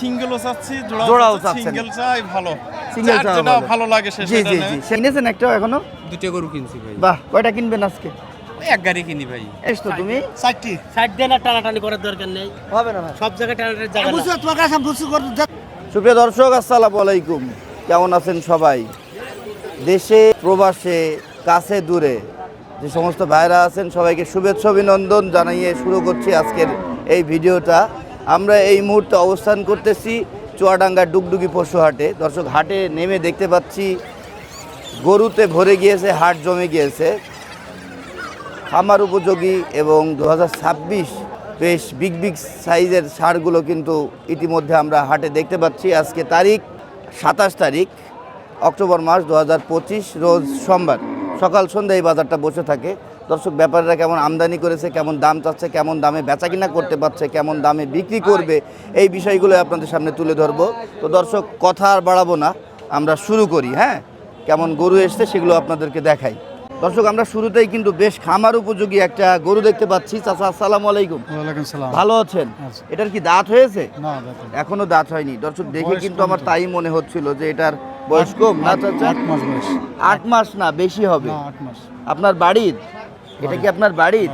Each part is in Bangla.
সিঙ্গেলও চাচ্ছি জোড়াও চাচ্ছেন। সিঙ্গেল চাই ভালো। চাওয়া যেটা ভালো। লাগে সে জি জি কিনেছেন একটাও এখনও? দুটো গরু কিনছি ভাই। বাহ কয়টা কিনবেন আজকে? ওই এক গাড়ি কিনি ভাই। এস তো তুমি? না টানাটানি করার দরকার নেই। হবে না ভাই। সব জায়গায় টানাটানি জায়গা না। তোমার কাছে বুঝছি সুপ্রিয় দর্শক আসসালামু আলাইকুম। কেমন আছেন সবাই? দেশে প্রবাসে কাছে দূরে যে সমস্ত ভাইরা আছেন সবাইকে শুভেচ্ছা অভিনন্দন জানাইয়ে শুরু করছি আজকের এই ভিডিওটা। আমরা এই মুহূর্তে অবস্থান করতেছি চুয়াডাঙ্গার ডুগডুগি পশু হাটে। দর্শক, হাটে নেমে দেখতে পাচ্ছি, গরুতে ভরে গিয়েছে, হাট জমে গিয়েছে। খামার উপযোগী এবং দু হাজার ছাব্বিশ বেশ বিগ বিগ সাইজের সারগুলো কিন্তু ইতিমধ্যে আমরা হাটে দেখতে পাচ্ছি। আজকে তারিখ সাতাশ তারিখ, অক্টোবর মাস দু হাজার পঁচিশ, রোজ সোমবার। সকাল সন্ধ্যায় বাজারটা বসে থাকে। দর্শক ব্যাপারীরা কেমন আমদানি করেছে কেমন দাম চাচ্ছে কেমন দামে বেচাকিনা করতে পারছে কেমন দামে বিক্রি করবে এই বিষয়গুলো আপনাদের সামনে তুলে ধরবো। তো দর্শক কথা আর বাড়াবো না আমরা শুরু করি হ্যাঁ? কেমন গরু এসছে সেগুলো আপনাদেরকে দেখাই। দর্শক আমরা শুরুতেই কিন্তু বেশ খামার উপযোগী একটা গরু দেখতে পাচ্ছি। চাচা আসসালামু আলাইকুম। ভালো আছেন? আচ্ছা। এটার কি দাঁত হয়েছে? এখনও দাঁত হয়নি। দর্শক দেখে কিন্তু আমার তাই মনে হচ্ছিল যে এটার বয়স কম না চাচা? আট মাস না বেশি হবে। আপনার বাড়ির? এটা কি আপনার বাড়ির।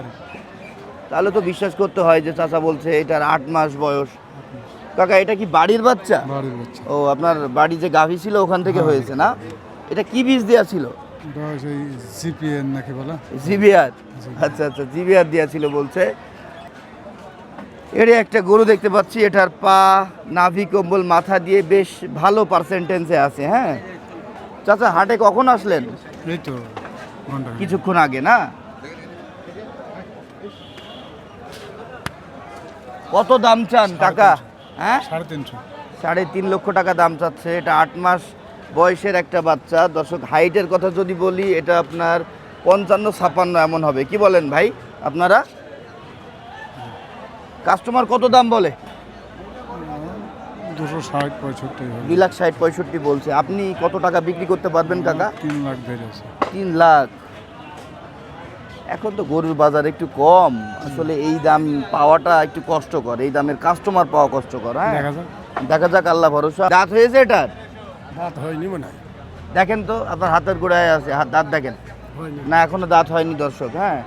তাহলে তো বিশ্বাস করতে হয় যে চাচা বলছে এটার আট মাস বয়স। কাকা এটা কি বাড়ির বাচ্চা? ও আপনার বাড়ি যে গাভী ছিল ওখান থেকে হয়েছে না? এটা কি বীজ দেওয়া ছিল? জিবিআর আচ্ছা আচ্ছা জিবিআর দেওয়া ছিল বলছে। এর একটা গরু দেখতে পাচ্ছি এটার পা নাভি কম্বল মাথা দিয়ে বেশ ভালো পার্সেন্টেন্সে আছে হ্যাঁ? চাচা হাটে কখন আসলেন? এই তো কিছুক্ষণ আগে না? কত দাম চান কাকা? হ্যাঁ? সাড়ে তিনশো। সাড়ে তিন লক্ষ টাকা দাম চাচ্ছে। এটা আট মাস বয়সের একটা বাচ্চা। দর্শক হাইটের কথা যদি বলি এটা আপনার পঞ্চান্ন ছাপান্ন এমন হবে। কি বলেন ভাই আপনারা? কাস্টমার কত দাম বলে? দুশো ষাট পঁয়ষট্টি। দুই লাখ ষাট পঁয়ষট্টি বলছে। আপনি কত টাকা বিক্রি করতে পারবেন কাকা? তিন লাখ তিন লাখ। এখন তো গরুর বাজার একটু কম। আসলে এই দাম পাওয়াটা একটু কষ্টকর। এই দামের কাস্টমার পাওয়া কষ্টকর হ্যাঁ? দেখা যাক। আল্লাহ ভরসা। দাঁত হয়েছে এটার? রাত হয়নি মনে হয়। দেখেন তো আপনার হাতের গোড়ায় আছে। হাত দাঁত দেখেন। না এখনও দাঁত হয়নি দর্শক হ্যাঁ?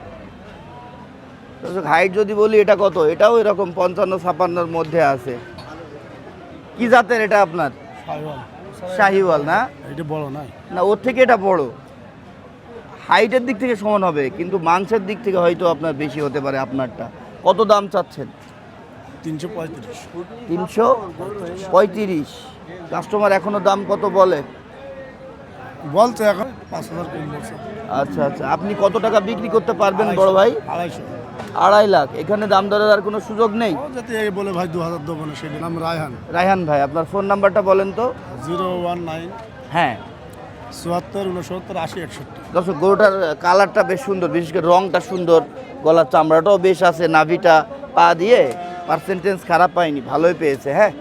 দর্শক হাইট যদি বলি এটা কত? এটাও এরকম পঞ্চান্ন ছাপান্নর মধ্যে আছে। কি জাতের এটা আপনার? শাহিওয়াল। না? এটা বড় না না ওর থেকে এটা বড়। হাইটের দিক থেকে সমান হবে কিন্তু মাংসের দিক থেকে হয়তো আপনার বেশি হতে পারে আপনারটা। কত দাম চাচ্ছেন? তিনশো পঁয়ত্রিশ। তিনশো পঁয়ত্রিশ। কাস্টমার এখনও দাম কত বলে? বলতো এখন পাঁচ হাজার আচ্ছা আচ্ছা। আপনি কত টাকা বিক্রি করতে পারবেন বড় ভাই? আড়াইশো। আড়াই লাখ। এখানে দাম দরের আর কোনো সুযোগ নেই? যাতে বলে ভাই দু হাজার দেবো না সেদিন আমি রায়হান। রায়হান ভাই আপনার ফোন নাম্বারটা বলেন তো। জিরো ওয়ান নাইন হ্যাঁ। চুয়াত্তর উনসত্তর আশি একষট্টি। দর্শক গরুটার কালারটা বেশ সুন্দর বিশেষ করে রংটা সুন্দর গলার চামড়াটাও বেশ আছে নাভিটা পা দিয়ে পার্সেন্টেজ খারাপ পায়নি ভালোই পেয়েছে হ্যাঁ?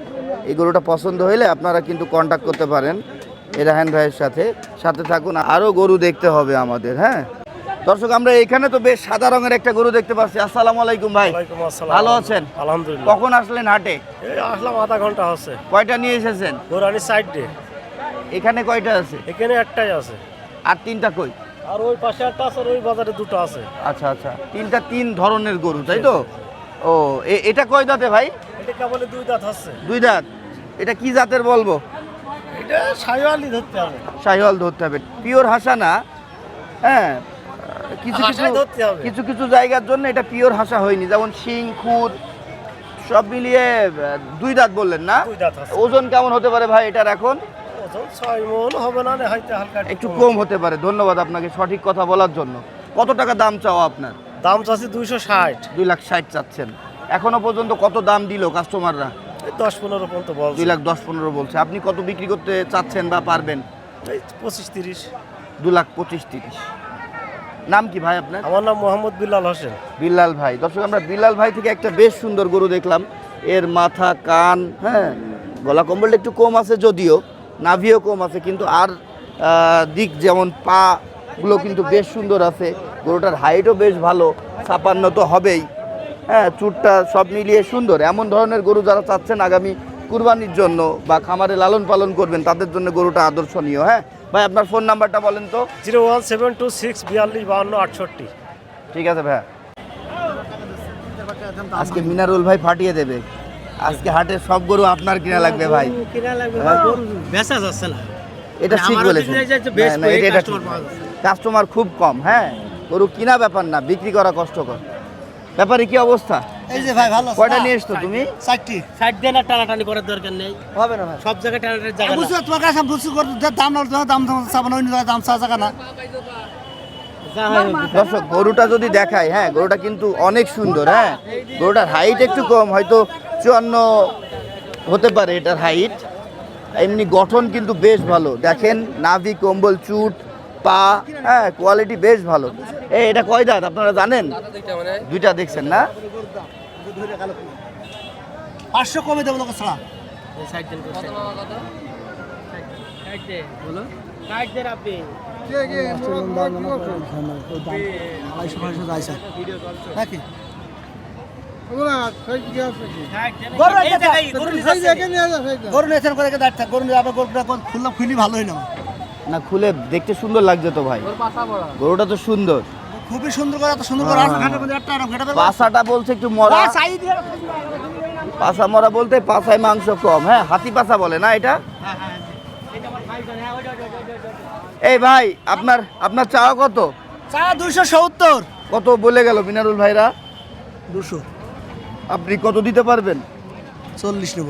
এই গরুটা পছন্দ হইলে আপনারা কিন্তু কন্ট্যাক্ট করতে পারেন রাহান ভাইয়ের সাথে। সাথে থাকুন আরও গরু দেখতে হবে আমাদের হ্যাঁ? দর্শক আমরা এখানে তো বেশ সাদা রঙের একটা গরু দেখতে পাচ্ছি। আসসালামু আলাইকুম ভাই। ভালো আছেন? আলহামদুলিল্লাহ। কখন আসলেন হাটে? এই আসলাম আধা ঘণ্টা হচ্ছে। কয়টা নিয়ে এসেছেন? গোরানি সাইড ডে এখানে কয়টা আছে? এখানে একটাই আছে। আর তিনটা কই? আর ওই পাশে একটা আছে আর ওই বাজারে দুটো আছে। আচ্ছা আচ্ছা। তিনটা তিন ধরনের গরু তাই তো? ও এটা কয় দাঁতে ভাই? এটা কেবল দুই দাঁত আছে। দুই দাঁত। এটা কি জাতের বলব? এটা সাইওয়ালি ধরতে হবে। শাহিওয়াল ধরতে হবে। পিওর হাসা না? হ্যাঁ কিছু কিছু ধরতে হবে। কিছু কিছু জায়গার জন্য এটা পিওর হাসা হয়নি। যেমন শিং খুদ সব মিলিয়ে দুই দাঁত বললেন না? ওজন কেমন হতে পারে ভাই এটার এখন? ওজন ছয় মন হবে না হয়তো হালকা একটু কম হতে পারে। ধন্যবাদ আপনাকে সঠিক কথা বলার জন্য। কত টাকা দাম চাও আপনার? দাম চাচ্ছি দুইশো ষাট। দুই লাখ ষাট চাচ্ছেন। এখনও পর্যন্ত কত দাম দিল কাস্টমাররা দশ পনেরো পর্যন্ত বল দুই লাখ দশ পনেরো বলছে। আপনি কত বিক্রি করতে চাচ্ছেন বা পারবেন? পঁচিশ তিরিশ। দু লাখ পঁচিশ তিরিশ। নাম কি ভাই আপনার? আমার নাম মোহাম্মদ বিল্লাল হোসেন। বিল্লাল ভাই। দর্শক আমরা বিল্লাল ভাই থেকে একটা বেশ সুন্দর গরু দেখলাম। এর মাথা কান হ্যাঁ গলা কম্বলটা একটু কম আছে যদিও। নাভিও কম আছে কিন্তু আর দিক যেমন পা গুলো কিন্তু বেশ সুন্দর আছে গরুটার হাইটও বেশ ভালো ছাপান্ন তো হবেই। হ্যাঁ চুটটা সব মিলিয়ে সুন্দর। এমন ধরনের গরু যারা চাচ্ছেন আগামী কুরবানির জন্য বা খামারে লালন পালন করবেন তাদের জন্য গরুটা আদর্শনীয় হ্যাঁ? ভাই আপনার ফোন নাম্বারটা বলেন তো। Zero one seven two six বিয়াল্লিশ বাহান্ন আটষট্টি। ঠিক আছে ভাইয়া। আজকে মিনারুল ভাই ফাটিয়ে দেবে। আজকে হাটের সব গরু আপনার কিনা লাগবে ভাই। বেচা যাচ্ছে না। এটা ঠিক আমারও বলেছেন। দিনে যাচ্ছে বেশ না, না, কয়েক এটা- এটা customer ঠিক। যাচ্ছে। কাস্টমার খুব কম হ্যাঁ। গরু কিনা ব্যাপার না বিক্রি করা কষ্টকর। ব্যাপারে কি অবস্থা? এই যে ভাই ভালো। কয়টা নিয়ে এসছো তুমি? টানাটানি করার দরকার নেই। হবে না ভাই। সব জায়গায় টানাটানি জায়গা বুঝছ তোমার কাছে বুঝছ করতে দাম না দাম দাম চাবো অন্য দাম চাওয়া জায়গা না। যা হয় হোক। দর্শক গরুটা যদি দেখায় হ্যাঁ গরুটা কিন্তু অনেক সুন্দর হ্যাঁ। গরুটার হাইট একটু কম হয়তো চুয়ান্ন হতে পারে এটার হাইট এমনি গঠন কিন্তু বেশ ভালো। দেখেন নাভি কম্বল চুট পা হ্যাঁ কোয়ালিটি বেশ ভালো। এই এটা কয় দাঁত? আপনারা জানেন? দুইটা দেখছেন না? পাঁচশো কমে দেবো লোক ছাড়া এই গরু এই জায়গায় গরু নিয়ে যাচ্ছে। গরু নিয়েছেন করে দাঁড়িয়ে থাক গরু আবার গরুটা খুললাম খুলি না না খুলে দেখতে সুন্দর লাগছে তো ভাই। গরুটা তো সুন্দর। খুবই সুন্দর করে এত সুন্দর করে পাছাটা বলছে একটু মরা। পাছা মরা বলতে পাছায় মাংস কম হ্যাঁ হাতি পাছা বলে না এটা? এই ভাই আপনার আপনার চা কত? চা দুইশো সত্তর। কত বলে গেল মিনারুল ভাইরা? দুশো। আপনি কত দিতে পারবেন? চল্লিশ নেব।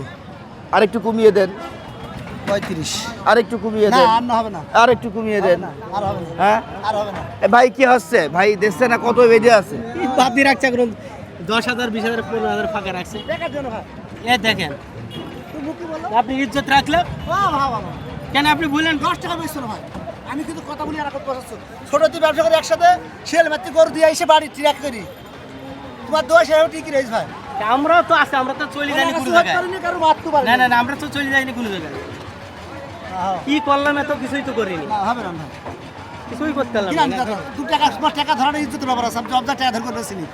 আর একটু কমিয়ে দেন। পঁয়ত্রিশ। কমিয়ে দেন। আর না হবে না। কমিয়ে দেন। হ্যাঁ? ভাই কি হচ্ছে? ভাই দেখছে না কত বেজে আছে? এই বাদ দিয়ে রাখছে এখন। দশ হাজার বিশ হাজার পনেরো হাজার ফাঁকা রাখছে। এ দেখেন। আপনি ইজ্জত রাখলে বাহ, বাহ, বাহ। কেন আপনি বললেন দশ টাকা না ভাই? আমি কিন্তু কথা বলি আর ছোট দিয়ে ব্যবসা করি একসাথে শেল মাত্র গরু দিয়ে এসে বাড়ি ট্রাক করি। তোমার দোষ ঠিকই রয়েছে ভাই। আমরাও তো আছে আমরা তো চলে যাইনি কোনো জায়গায়। না না না আমরা তো চলে যাইনি কোনো জায়গায়। কি করলাম এত কিছুই তো করিনি। না হবে না কিছুই করতে পারলাম না। দু টাকা তোমার টাকা ধরার ইজ্জত আছে আমি সব জায়গায় টাকা ধরে করে বেশি নিই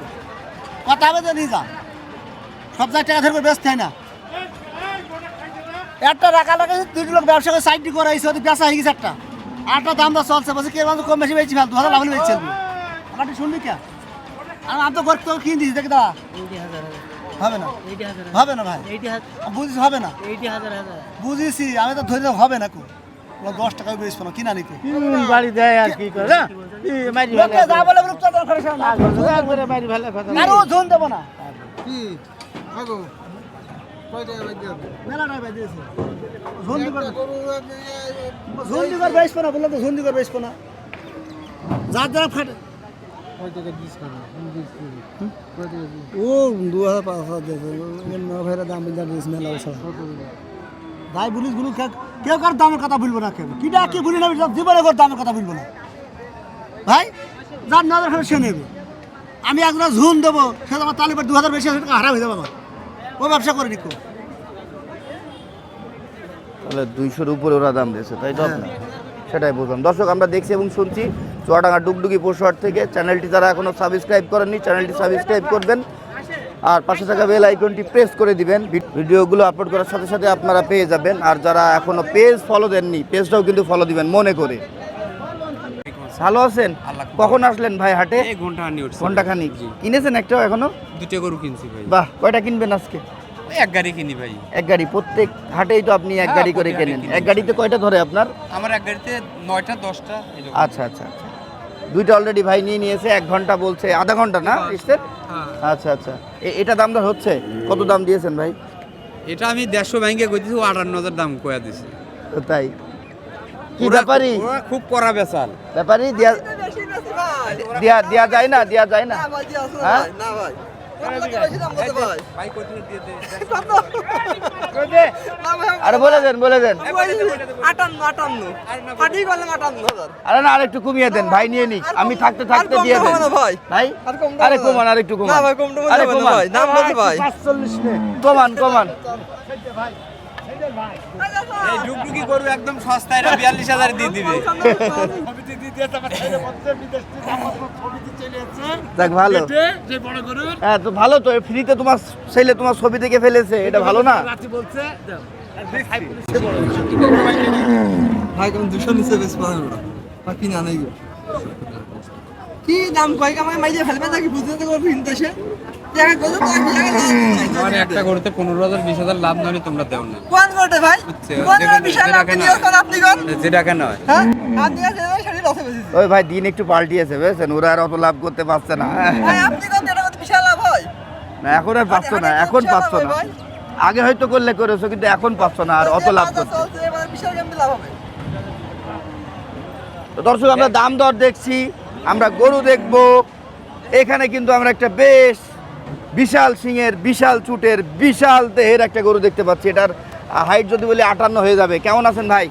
কথা হবে তো নিয়ে যা। সব টাকা ধরে করে বেচতে হয় না। একটা রাখা লাগে দুটি লোক ব্যবসা করে সাইডটি করে আইসে ওদের বেচা হয়ে গেছে একটা। আটটা দাম দর চলছে বলছে কে মানুষ কম বেশি বেচি ফেল দু হাজার লাভ বেচছে আমার শুনবি কে? আর আমি তো করতে কিনে দিয়েছি দেখে দাঁড়া। হবে না? হবে না ভাই? এইটি বুঝিস হবে না? এইটি হাজার হাজার। বুঝেছি আমি তো ধরে হবে না কো। দশ টাকা বেচবো না কিনা নিতে বাড়ি দেয় আর কি করে যার দ্বারা ফাটে ও দু হাজার পাঁচ হাজার দিয়েছে ভাইরা দাম দিয়েছে মেলা ভাই বলিস বলুন কেউ কার দামের কথা বলব না কিটা কি বলি না জীবনে কার দামের কথা বলব না। ভাই যার নজর খাবে সে নেবে। আমি একজন ঝুন দেবো সে আমার তালিবার দু হাজার বেশি আছে টাকা হারাম হয়ে যাবে আমার। ও ব্যবসা করে নিকো। তাহলে দুইশোর উপরে ওরা দাম দিয়েছে তাই তো সেটাই বুঝলাম। দর্শক আমরা দেখছি এবং শুনছি চুয়াডাঙ্গা ডুগডুগি পশুহাট থেকে। চ্যানেলটি যারা এখনও সাবস্ক্রাইব করেননি চ্যানেলটি সাবস্ক্রাইব করবেন। আর পাশে থাকা বেল আইকনটি প্রেস করে দিবেন। ভিডিওগুলো আপলোড করার সাথে সাথে আপনারা পেয়ে যাবেন। আর যারা এখনও পেজ ফলো দেননি পেজটাও কিন্তু ফলো দিবেন মনে করে। ভালো আছেন? কখন আসলেন ভাই হাটে? ঘণ্টা ঘণ্টা খানিক। কিনেছেন একটাও এখনও? দুটো গরু কিনছি ভাই। বাহ কয়টা কিনবেন আজকে? এক গাড়ি কিনি ভাই। এক গাড়ি প্রত্যেক হাটেই তো আপনি এক হ্যাঁ, গাড়ি করে কেনেন। এক গাড়িতে কয়টা ধরে আপনার? আমার এক গাড়িতে নয়টা দশটা আচ্ছা আচ্ছা আচ্ছা। দুইটা অলরেডি ভাই নিয়ে নিয়েছে এক ঘণ্টা বলছে আধা ঘণ্টা না এসছেন হ্যাঁ। আচ্ছা আচ্ছা। এ- এটা দাম দর হচ্ছে? কত দাম দিয়েছেন ভাই? এটা আমি দেড়শো ব্যাংকে কইতেছি ও আটান্ন হাজার দাম কয়া দিছে। তাই। কি ব্যাপারি? খুব করা বেচাল। ব্যাপারি দিয়া দিয়া যায় না দিয়া যায় না। হ্যাঁ? ভাই দে আরে বলে দেন বলে দেন। আটান্ন আটান্ন। পাঠিয়ে করলাম আটান্ন আরে না আরেকটু কমিয়ে দেন ভাই নিয়ে নিক। আমি থাকতে থাকতে দিয়ে দেন। ভাই। ভাই আর কমান আরেকটু কমান। না ভাই, কম দাম আরে কমান। ভাই। কমান কমান। এই ডুগডুগি গরু একদম সস্তায় এটা বিয়াল্লিশ হাজার দিয়ে দিবে। দেখ ভালো। হ্যাঁ তো ভালো তো ফ্রিতে তোমার ছেলে তোমার ছবি থেকে ফেলেছে এটা ভালো না? ভাই কেমন দুশো নিচে বেশ আর কিনে আনাই গো। কি দাম কয় মাইজে ফেলবে নাকি? বুঝতে তো ইন্টাসে একটা পনেরো হাজার বিশ হাজার লাভ নয় তোমরা দেও না। কোন করতে ভাই? যেটা কেনা- হয়। হ্যাঁ? ওই ভাই দিন একটু পাল্টিয়েছে বুঝছেন? ওরা আর অত লাভ করতে পারছে না। হয়। এখন আর পাচ্ছ না এখন পাচ্ছ না। ভাই। আগে হয়তো করলে করেছ কিন্তু এখন পাচ্ছ না আর অত লাভ কেমন লাভ হবে? তো দর্শক আমরা দাম দর দেখছি। আমরা গরু দেখব। এখানে কিন্তু আমরা একটা বেশ বিশাল সিংয়ের বিশাল চুটের বিশাল দেহের একটা গরু দেখতে পাচ্ছি। এটার হাইট যদি বলি আটান্ন হয়ে যাবে। কেমন আছেন ভাই?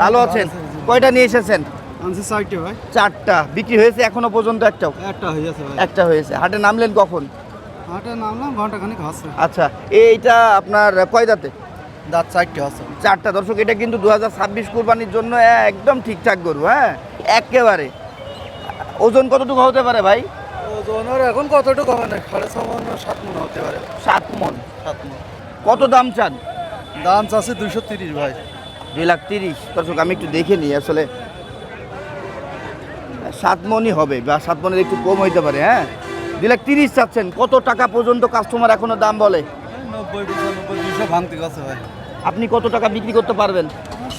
ভালো আছেন? কয়টা নিয়ে এসেছেন? চারটা বিক্রি হয়েছে এখনও পর্যন্ত একটাও? একটা হয়ে একটা হয়েছে। হাটে নামলেন কখন? হাটে নামলাম আচ্ছা এইটা আপনার কয় দাঁতে? দাঁত চারটে আছে। চারটা। দর্শক এটা কিন্তু দু হাজার ছাব্বিশ কোরবানির জন্য একদম ঠিকঠাক গরু হ্যাঁ? একেবারে। ওজন কতটুকু হতে পারে ভাই? ওজনের এখন কতটুকু হবে না সাড়ে ছ মন সাত মন হতে পারে। সাত মন। সাত মন। কত দাম চান? দাম চাচ্ছে দুইশো তিরিশ ভাই। দুই লাখ তিরিশ। দর্শক আমি একটু দেখে নিই আসলে সাত মনই হবে বা সাত মনের একটু কম হইতে পারে হ্যাঁ? দুই লাখ তিরিশ চাচ্ছেন কত টাকা পর্যন্ত কাস্টমার এখনও দাম বলে? দুশো আপনি কত টাকা বিক্রি করতে পারবেন?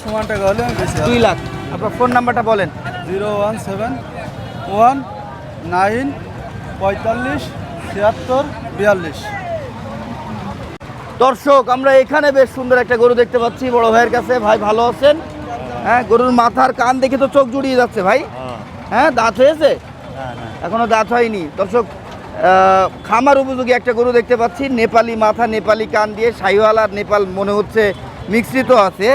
সমান টাকা হলে দুই লাখ। আপনার ফোন নাম্বারটা বলেন। Zero one seven one nine পঁয়তাল্লিশ ছিয়াত্তর বিয়াল্লিশ। দর্শক আমরা এখানে বেশ সুন্দর একটা গরু দেখতে পাচ্ছি বড় ভাইয়ের কাছে। ভাই ভালো আছেন? হ্যাঁ গরুর মাথার কান দেখে তো চোখ জুড়িয়ে যাচ্ছে ভাই। হ্যাঁ দাঁত হয়েছে? এখনও দাঁত হয়নি। দর্শক খামার উপযোগী একটা গরু দেখতে পাচ্ছি নেপালি মাথা নেপালি কান দিয়ে শাহিওয়াল আর নেপাল মনে হচ্ছে মিশ্রিত আছে।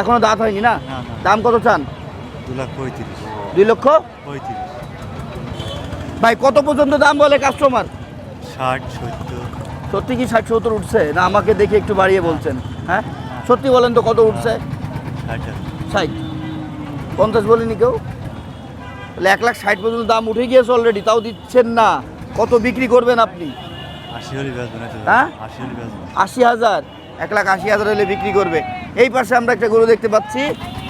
এখনও দাঁত হয়নি না। দাম কত চান? দু লাখ পঁয়ত্রিশ। দুই লক্ষ? পঁয়ত্রিশ। ভাই কত পর্যন্ত দাম বলে কাস্টমার ষাট সত্তর। সত্যি কি ষাট সত্তর উঠছে? না আমাকে দেখে একটু বাড়িয়ে বলছেন হ্যাঁ? সত্যি বলেন তো কত উঠছে? ষাট। পঞ্চাশ বলিনি কেউ? তাহলে এক লাখ ষাট পর্যন্ত দাম উঠে গিয়েছে অলরেডি তাও দিচ্ছেন না। কত বিক্রি করবেন আপনি? হ্যাঁ? আশি হাজার। এক লাখ আশি হাজার হলে বিক্রি করবে। এই পাশে আমরা একটা গরু দেখতে পাচ্ছি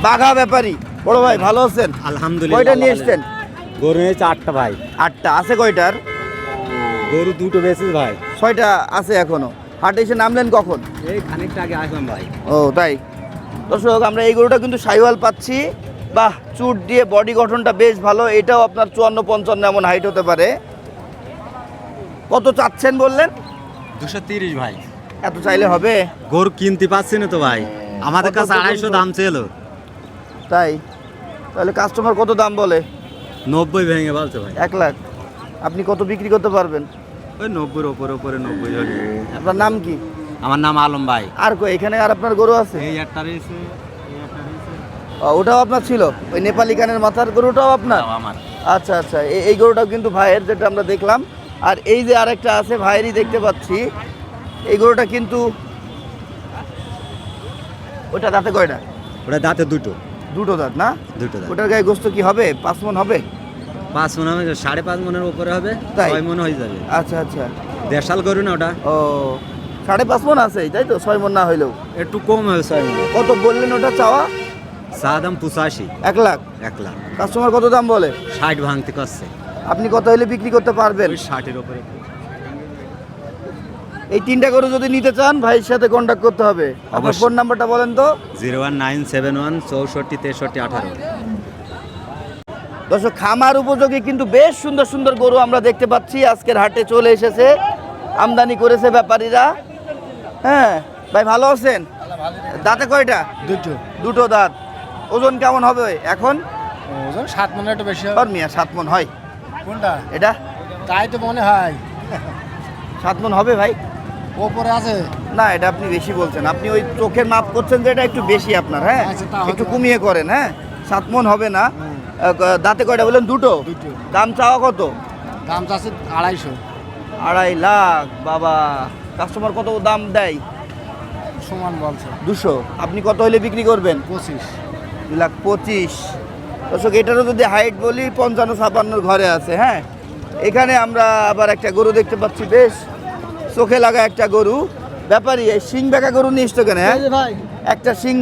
বাঘা ব্যাপারী। বড় ভাই ভালো আছেন? আলহামদুলিল্লাহ কয়টা নিয়ে এসছেন? গরু নিয়েছে আটটা ভাই। আটটা আছে কয়টার? গরু দুটো বেশি ভাই। ছয়টা আছে এখনও। হাটে এসে নামলেন কখন? এই খানিকটা আগে আসলাম ভাই। ও তাই? দর্শক আমরা এই গরুটা কিন্তু সাইওয়াল পাচ্ছি। বাহ চুট দিয়ে বডি গঠনটা বেশ ভালো। এটাও আপনার চুয়ান্ন পঞ্চান্ন এমন হাইট হতে পারে। কত চাচ্ছেন বললেন? দুশো তিরিশ ভাই। এত চাইলে হবে? গরু কিনতে পারছি না তো ভাই। আমাদের কাছে আড়াইশো দাম ছিল। তাই? তাহলে কাস্টমার কত দাম বলে? নব্বই ভেঙে বলছে ভাই। এক লাখ। আপনি কত বিক্রি করতে পারবেন? ওই নব্বইয়ের ওপরে ওপরে নব্বই আপনার নাম কি? আমার নাম আলম ভাই। আর এখানে আর আপনার গরু আছে? এই একটা রয়েছে ওটাও আপনার ছিল? ওই নেপালি কানের মাথার গরুটাও আপনার? আমার। আচ্ছা আচ্ছা। এই গরুটাও কিন্তু ভাইয়ের যেটা আমরা দেখলাম। আর এই যে আরেকটা আছে ভাইয়েরই দেখতে পাচ্ছি। এই গরুটা কিন্তু ওটা দাঁতে কয়টা? ওটা দাঁতে দুটো। দুটো দাঁত না? দুটো দাঁত। ওটার গায়ে গোস্ত কি হবে? পাঁচ মন হবে? পাঁচ মনে হবে সাড়ে পাঁচ মনের উপরে হবে তাই? ছয় মনে হয়ে যাবে। আচ্ছা আচ্ছা। দেড়শাল গরু না ওটা। ও সাড়ে পাঁচ মন আছে তাই তো? ছয় মন না হইলেও। একটু কম হবে ছয় মন। কত বললেন ওটা চাওয়া? চা দাম পঁচাশি। এক লাখ? এক লাখ। কাস্টমার কত দাম বলে? ষাট ভাঙতে করছে আপনি কত হলে বিক্রি করতে পারবেন? ষাটের ওপরে এই তিনটা গরু যদি নিতে চান ভাইয়ের সাথে কন্ট্যাক্ট করতে হবে। আপনার ফোন নাম্বারটা বলেন তো। Zero one nine seven one চৌষট্টি তেষট্টি আঠারো। দর্শক খামার উপযোগী কিন্তু বেশ সুন্দর সুন্দর গরু আমরা দেখতে পাচ্ছি। আজকের হাটে চলে এসেছে। আমদানি করেছে ব্যাপারীরা। হ্যাঁ ভাই ভালো আছেন? দাঁতে কয়টা? দুটো। দুটো দাঁত। ওজন কেমন হবে এখন? ওজন সাত মনে একটু বেশি মিয়া সাত মন হয়। কোনটা? এটা? তাই তো মনে হয়। সাত মন হবে ভাই? ওপরে আছে? না এটা আপনি বেশি বলছেন। আপনি ওই চোখের মাপ করছেন যে এটা একটু বেশি আপনার হ্যাঁ? আচ্ছা, একটু কমিয়ে করেন হ্যাঁ? সাত মন হবে না। দাঁতে কয়টা বললেন? দুটো। দাম চাওয়া কত? দাম চাচ্ছে আড়াইশো। আড়াই লাখ বাবা। কাস্টমার কত দাম দেয়? সমান বলছে। দুশো। আপনি কত হলে বিক্রি করবেন? পঁচিশ। দুই লাখ পঁচিশ। দর্শক এটারও যদি হাইট বলি পঞ্চান্ন ছাপান্নর ঘরে আছে হ্যাঁ? এখানে আমরা আবার একটা গরু দেখতে পাচ্ছি বেশ চোখে লাগা একটা গরু। ব্যাপারী এই শিং বেকা গরু নিয়ে এসছো কেন হ্যাঁ? একটা শিং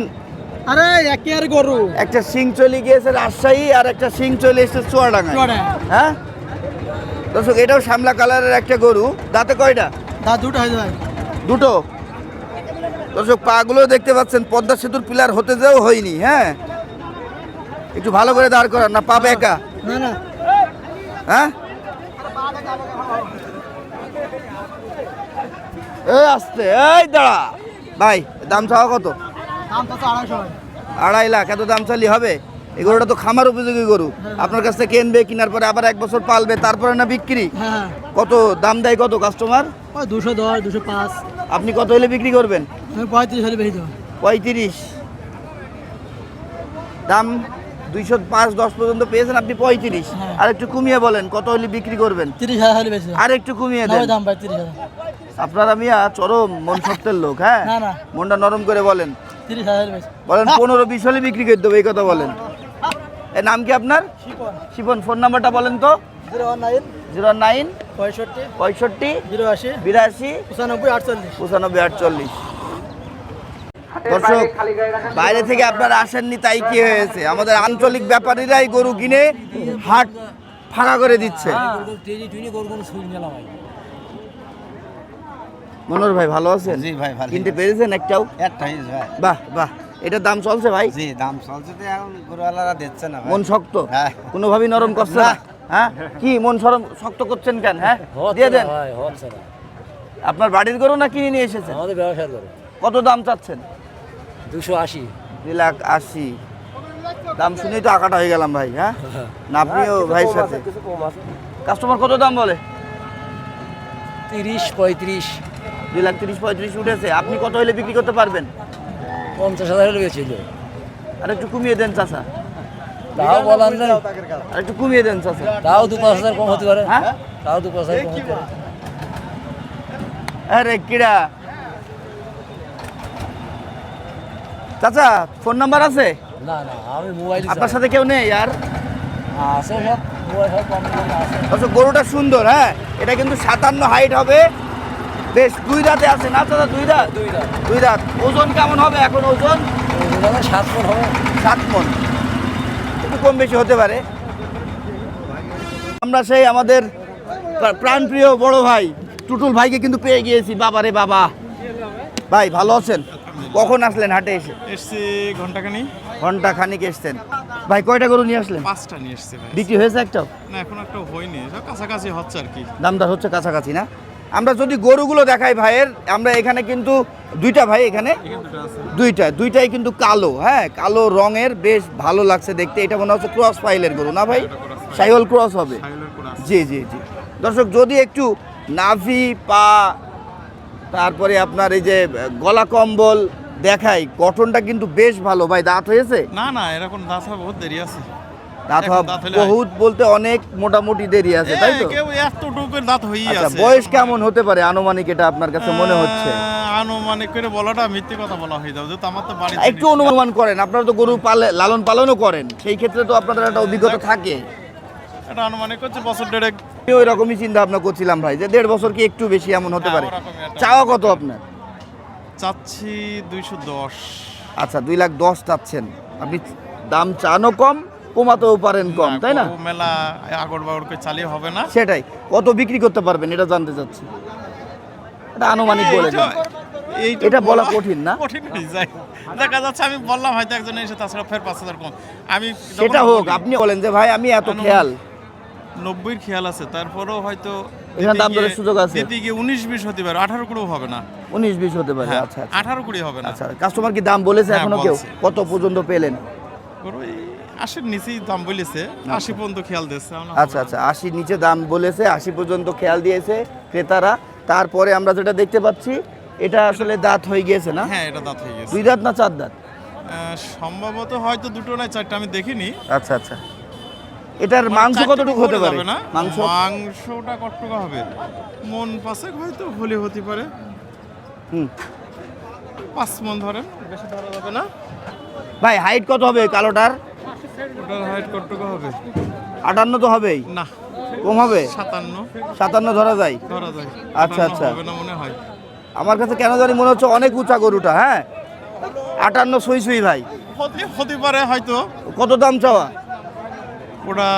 আরে একের গরু। একটা শিং চলে গিয়েছে রাজশাহী আর একটা শিং চলে এসেছে চুয়াডাঙ্গা। হ্যাঁ? দর্শক এটাও শ্যামলা কালারের একটা গরু। দাঁতে কয়টা? দা দুটো হয়ে ভাই দুটো। দর্শক পাগুলো দেখতে পাচ্ছেন পদ্মা সেতুর পিলার হতে যেও হয়নি হ্যাঁ? একটু ভালো করে দাঁড় করান না পাবে একা না না। হ্যাঁ? এই আসতে এই দাঁড়া। ভাই দাম চাওয়া কত আড়াই লাখ এত দাম চালি হবে? এই গরুটা তো খামার উপযোগী গরু। আপনার কাছ থেকে কিনবে কেনার পরে আবার এক বছর পালবে তারপরে না বিক্রি? হ্যাঁ। কত দাম দেয় কত কাস্টমার দুশো দশ দুশো পাঁচ। আপনি কত হলে বিক্রি করবেন? পঁয়ত্রিশ হলে বেশি পঁয়ত্রিশ। দাম দুইশো পাঁচ দশ পর্যন্ত পেয়েছেন আপনি পঁয়ত্রিশ। হ্যাঁ। আর একটু কমিয়ে বলেন কত হলে বিক্রি করবেন? তিরিশ হাজার আর একটু কমিয়ে দেন। দাম ভাই তিরিশ হাজার। আপনারা মিয়া চরম মন সত্যের লোক হ্যাঁ? না, না। মনটা নরম করে বলেন। বলেন পনেরো বিশ হলে বিক্রি করে দেবো এই কথা বলেন। এ নাম কি আপনার? শিপন। ফোন নাম্বারটা বলেন তো। Zero one nine. Zero nine পঁয়ষট্টি। পঁয়ষট্টি। জিরো আশি বিরাশি। পঁচানব্বই আটচল্লিশ। পঁচানব্বই আটচল্লিশ। দর্শক বাইরে থেকে আপনারা আসেননি তাই কি হয়েছে? আমাদের আঞ্চলিক ব্যাপারীরাই গরু কিনে হাট ফাঁকা করে দিচ্ছে। মনোর ভাই ভালো আছেন? জি ভাই ভালো কিনতে পেরেছেন একটাও? একটাই ভাই। বাহ বাহ। এটার দাম চলছে ভাই? জি দাম চলছে তো এখন গরুওয়ালারা দিচ্ছে না ভাই। মন শক্ত? হ্যাঁ। কোনোভাবেই নরম করছে না? হ্যাঁ? কি মন সরম শক্ত করছেন কেন হ্যাঁ? দিয়ে দেন। আপনার বাড়ির গরু না কিনে নিয়ে এসেছেন? আমাদের ব্যবসার করে কত দাম চাচ্ছেন? দুশো আশি। দুই লাখ আশি। দাম শুনেই তো আঁকাটা হয়ে গেলাম ভাই হ্যাঁ? না আপনিও ভাইয়ের সাথে। কাস্টমার কত দাম বলে? তিরিশ পঁয়ত্রিশ। দুই লাখ তিরিশ পঁয়ত্রিশ উঠেছে। আপনি কত হলে বিক্রি করতে পারবেন? পঞ্চাশ হাজার হলে বেছিল আর একটু কমিয়ে দেন চাচা। তাও বলার নেই। আর একটু কমিয়ে দেন চাচা। তাও দু পাঁচ হাজার কম হতে পারে। হ্যাঁ? তাও দু পাঁচ হাজার কম হতে পারে। আরে কিরা। চাচা ফোন নাম্বার আছে? না না আমি মোবাইল আপনার সাথে কেউ নেই আর? আছে সব মোবাইল সব কম আছে। আচ্ছা গরুটা সুন্দর হ্যাঁ? এটা কিন্তু সাতান্ন হাইট হবে। বেশ দুই দাঁতে আছে না চাচা দুই দাঁত? দুই দাম দুই দাঁত। ওজন কেমন হবে এখন ওজন? সাত ফোন হবে। সাত মন। একটু কম বেশি হতে পারে। আমরা সেই আমাদের প্রাণপ্রিয় বড় ভাই টুটুল ভাইকে কিন্তু পেয়ে গিয়েছি। বাবা রে বাবা। ভাই ভালো আছেন? কখন আসলেন হাটে এসে? এসছি ঘন্টাখানি ঘণ্টা খানিক এসছেন। ভাই কয়টা গরু নিয়ে আসলেন? পাঁচটা নিয়ে এসছি ভাই। বিক্রি হয়েছে একটাও? না এখন একটা হয়নি। কাছাকাছি হচ্ছে আর কি। দামদার হচ্ছে কাছাকাছি না? আমরা যদি গরুগুলো দেখাই ভাইয়ের, আমরা এখানে কিন্তু দুইটা ভাই এখানে। দুইটা, দুইটাই কিন্তু কালো হ্যাঁ কালো রঙের, বেশ ভালো লাগছে দেখতে। এটা মনে হচ্ছে ক্রস ফাইলের গরু, না ভাই? সাইহল ক্রস হবে। জি জি জি। দর্শক, যদি একটু নাভি, পা, তারপরে আপনার এই যে, গলা কম্বল দেখাই, গঠনটা কিন্তু বেশ ভালো। ভাই, দাঁত হয়েছে? না না, এরকম দাঁত হবে, বহুত দেরি আছে। দাঁত হওয়া বহুত বলতে অনেক মোটামুটি দেরি আছে তাই তো? দাঁত হয়েই আচ্ছা আছে বয়স কেমন হতে পারে আনুমানিক এটা আপনার কাছে মনে হচ্ছে? আনুমানিক করে বলাটা মিথ্যে কথা বলা হয়ে যাবে যেহেতু আমার তো বাড়ি একটু অনুমান করেন আপনারা তো গরু পালে লালন পালনও করেন সেই ক্ষেত্রে তো আপনাদের একটা অভিজ্ঞতা থাকে। এটা আনুমানিক হচ্ছে বছর দেড়েক। ওই রকমই চিন্তা ভাবনা করছিলাম ভাই যে দেড় বছর কি একটু বেশি এমন হতে হ্যাঁ, পারে? চাওয়া কত আপনার? চাচ্ছি দুইশো দশ। আচ্ছা দুই লাখ দশ চাচ্ছেন। আপনি দাম চানও কম কমাতেও পারেন কম তাই না? মেলা আগর বাগর করে চালিয়ে হবে না। সেটাই। কত বিক্রি করতে পারবেন এটা জানতে চাচ্ছি। এটা আনুমানিক বলে এটা বলা কঠিন না? কঠিন হয়ে যায়। দেখা যাচ্ছে আমি বললাম হয়তো একজন এসে তাছাড়া ফের পাঁচ হাজার কম। আমি সেটা হোক আপনি বলেন যে ভাই আমি এত খেয়াল। নব্বইয়ের খেয়াল আছে তারপরেও হয়তো এখানে দাম দরের সুযোগ আছে? গিয়ে উনিশ বিশ হতে পারে আঠারো কুড়িও হবে না। উনিশ বিশ হতে পারে হ্যাঁ আচ্ছা আচ্ছা। আঠারো কুড়ি হবে না। আচ্ছা কাস্টমার কি দাম বলেছে হ্যাঁ, এখনও কেউ? কত পর্যন্ত পেলেন? এই আশির নিচেই দাম বলেছে আশি পর্যন্ত খেয়াল আমরা। আচ্ছা আচ্ছা আশি নিচে দাম বলেছে আশি পর্যন্ত খেয়াল দিয়েছে ক্রেতারা। তারপরে আমরা যেটা দেখতে পাচ্ছি এটা আসলে দাঁত হয়ে গিয়েছে না? হ্যাঁ এটা দাঁত হয়ে গেছে দুই দাঁত না চার দাঁত? সম্ভবত হয়তো দুটো না চারটা আমি দেখিনি। আচ্ছা আচ্ছা। এটার মাংস কতটুকু হতে পারে? না? মাংস? মাংসটা কতটুকু হবে? মন পাশে হয়তো হলে হতে পারে। হুম। পাঁচ মন ধরেন বেশি ধরা যাবে না। ভাই হাইট কত হবে কালোটার? ওটার হাইট কতটুকু হবে? আটান্ন তো হবেই। না। কম হবে? সাতান্ন। সাতান্ন ধরা যায়। ধরা যায়। আচ্ছা, আচ্ছা। হবে না মনে হয়? আমার কাছে কেন জানি মনে হচ্ছে অনেক উঁচা গরুটা হ্যাঁ? আটান্ন সুই সুই ভাই। হতে হতে পারে হয়তো। কত দাম চাওয়া? ওটা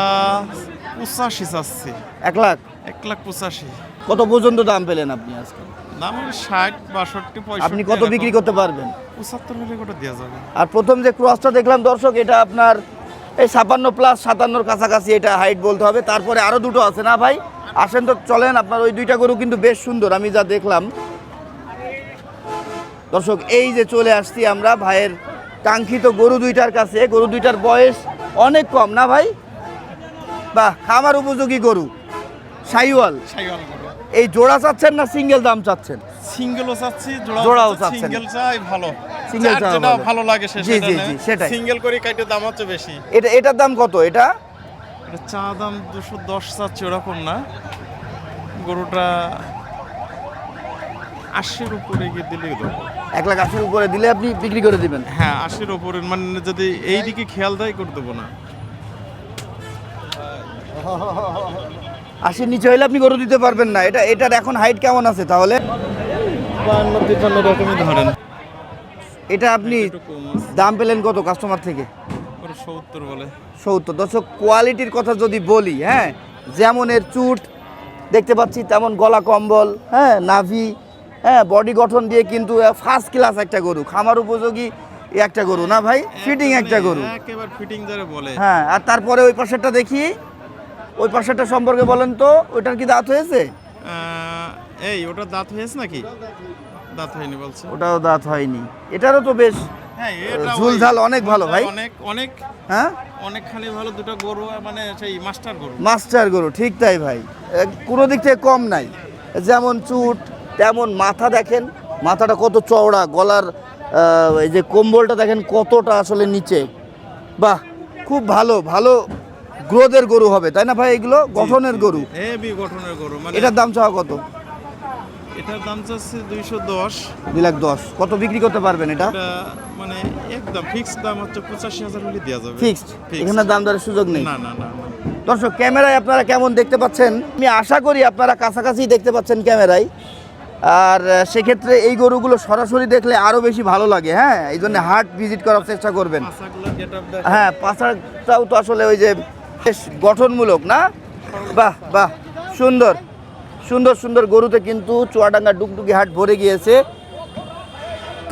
পঁচাশি চাচ্ছে। এক লাখ? এক লাখ পঁচাশি। কত পর্যন্ত দাম পেলেন আপনি আজকে? দাম ষাট বাষট্টি পঁয়ষট্টি আপনি কত বিক্রি করতে পারবেন? পঁচাত্তর হলে ওটা দেওয়া যাবে? আর প্রথম যে ক্রসটা দেখলাম দর্শক এটা আপনার এই ছাপান্ন প্লাস সাতান্নর কাছাকাছি এটা হাইট বলতে হবে। তারপরে আরও দুটো আছে না ভাই? আসেন তো চলেন আপনার ওই দুইটা গরু কিন্তু বেশ সুন্দর আমি যা দেখলাম। দর্শক এই যে চলে আসছি আমরা ভাইয়ের কাঙ্ক্ষিত গরু দুইটার কাছে। গরু দুইটার বয়স অনেক কম না ভাই? বাহ খামার উপযোগী গরু। সাইওয়াল। সাইওয়াল এই জোড়া চাচ্ছেন না সিঙ্গেল দাম চাচ্ছেন? সিঙ্গেলও চাচ্ছি জোড়াও চাচ্ছেন। সিঙ্গেল চাই ভালো। যার যেটা ভালো। লাগে জি, সেটা জি, জি, সেটাই। সিঙ্গেল করে কাইটে দাম হচ্ছে বেশি। এটা এটার দাম কত এটা? এটা চা দাম দুশো দশ চাচ্ছে ওরকম না। গরুটা আশির উপরে গিয়ে দিলেই দেবো। এক লাখ আশির উপরে দিলে আপনি বিক্রি করে দিবেন? হ্যাঁ আশির উপরে মানে যদি এই দিকে খেয়াল দেয় করে দেবো না। আশির নিচে হইলে আপনি গরু দিতে পারবেন না। এটা এটার এখন হাইট কেমন আছে তাহলে? বান্ন তিপ্পান্ন রকমই ধরেন। এটা আপনি দাম পেলেন কত কাস্টমার থেকে? সত্তর বলে। সত্তর। দর্শক কোয়ালিটির কথা যদি বলি হ্যাঁ যেমন এর চুট দেখতে পাচ্ছি তেমন গলা কম্বল হ্যাঁ নাভি হ্যাঁ বডি গঠন দিয়ে কিন্তু ফার্স্ট ক্লাস একটা গরু। খামার উপযোগী একটা গরু না ভাই? ফিটিং একটা গরু। ফিটিং বলে। হ্যাঁ আর তারপরে ওই পাশেরটা দেখি। ওই পাশেরটা সম্পর্কে বলেন তো ওইটার কি দাঁত হয়েছে? এই ওটা দাঁত হয়েছে নাকি? দাঁত হয়নি বলছে। ওটাও দাঁত হয়নি। এটারও তো বেশ হ্যাঁ এটা ঝুল ঝাল অনেক ভালো ভাই। অনেক অনেক হ্যাঁ? অনেকখানি ভালো দুটো গরু মানে সেই মাস্টার গরু। মাস্টার গরু ঠিক তাই ভাই। কোনো দিক থেকে কম নাই। যেমন চুট তেমন মাথা দেখেন মাথাটা কত চওড়া গলার এই যে কম্বলটা দেখেন কতটা আসলে নিচে। বাহ খুব ভালো ভালো গ্রোথের গরু হবে তাই না ভাই? এগুলো গঠনের গরু। হেভি গঠনের গরু মানে এটার দাম চাওয়া কত? এটার দাম চাচ্ছে দুইশো দশ। দুই লাখ দশ। কত বিক্রি করতে পারবেন এটা? মানে একদম ফিক্সড দাম হচ্ছে পঁচাশি হাজার হলে দেওয়া যাবে। ফিক্সড এখানে দাম দরের সুযোগ নেই? না না না দর্শক ক্যামেরায় আপনারা কেমন দেখতে পাচ্ছেন? আমি আশা করি আপনারা কাছাকাছি দেখতে পাচ্ছেন ক্যামেরায়। আর সেক্ষেত্রে এই গরুগুলো সরাসরি দেখলে আরও বেশি ভালো লাগে হ্যাঁ? এই জন্য হাট ভিজিট করার চেষ্টা করবেন। হ্যাঁ পাশাটাও তো আসলে ওই যে বেশ গঠনমূলক না? বাহ বাহ সুন্দর। সুন্দর সুন্দর গরুতে কিন্তু চুয়াডাঙ্গা ডুকডুকি হাট ভরে গিয়েছে।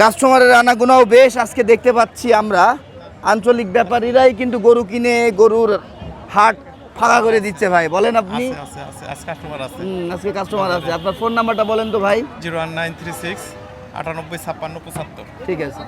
কাস্টমারের আনাগোনাও বেশ আজকে দেখতে পাচ্ছি আমরা। আঞ্চলিক ব্যাপারীরাই কিন্তু গরু কিনে গরুর হাট ফাঁকা করে দিচ্ছে ভাই বলেন আপনি? আজকে কাস্টমার আছে। আপনার ফোন নাম্বারটা বলেন তো ভাই। Zero one nine three six আটানব্বই ছাপ্পান্ন পঁচাত্তর। ঠিক আছে।